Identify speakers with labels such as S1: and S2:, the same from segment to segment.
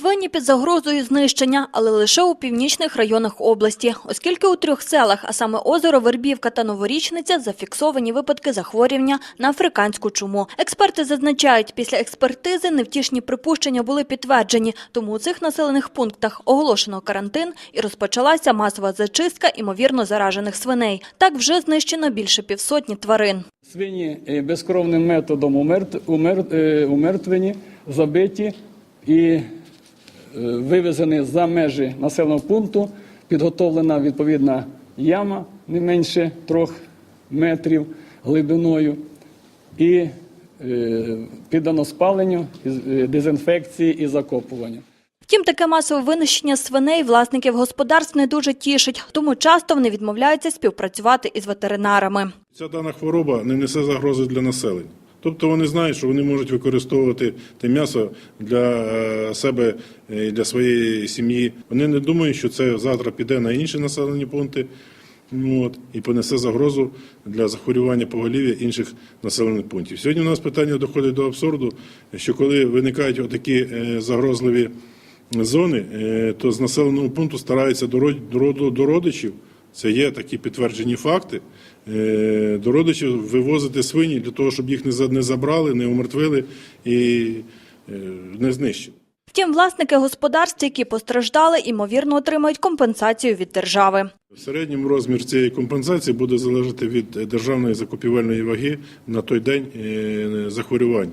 S1: Свині під загрозою знищення, але лише у північних районах області, оскільки у трьох селах, а саме озеро Вербівка та Новорічниця, зафіксовані випадки захворювання на африканську чуму. Експерти зазначають, після експертизи невтішні припущення були підтверджені, тому у цих населених пунктах оголошено карантин і розпочалася масова зачистка імовірно заражених свиней. Так вже знищено більше півсотні тварин.
S2: Свині е, безкровним методом е, умертвені, забиті і вивезені за межі населеного пункту. Підготовлена відповідна яма не менше трьох метрів глибиною і е, піддано спаленню, е, дезінфекції і закопуванню.
S1: Втім, таке масове винищення свиней власників господарств не дуже тішить, тому часто вони відмовляються співпрацювати із ветеринарами.
S3: Ця дана хвороба не несе загрози для населення. Тобто вони знають, що вони можуть використовувати те м'ясо для е, себе і для своєї сім'ї. Вони не думають, що це завтра піде на інші населені пункти ну, от, і понесе загрозу для захворювання поголів'я інших населених пунктів. Сьогодні у нас питання доходить до абсурду, що коли виникають отакі е, загрозливі зони, е, то з населеного пункту стараються до родичів. Це є такі підтверджені факти. е, До родичів вивозити свині для того, щоб їх не за- не забрали, не умертвили і е, не знищили.
S1: Втім, власники господарств, які постраждали, ймовірно отримають компенсацію від держави.
S3: В середньому розмір цієї компенсації буде залежати від державної закупівельної ваги на той день е, захворювань.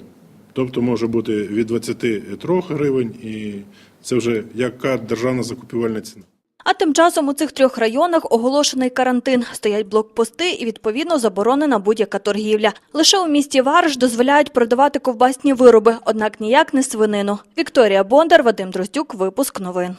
S3: Тобто може бути від 23 гривень, і це вже яка державна закупівельна ціна.
S1: А тим часом у цих трьох районах оголошений карантин. Стоять блокпости і, відповідно, заборонена будь-яка торгівля. Лише у місті Варш дозволяють продавати ковбасні вироби, однак ніяк не свинину. Вікторія Бондар, Вадим Дроздюк, Випуск новин.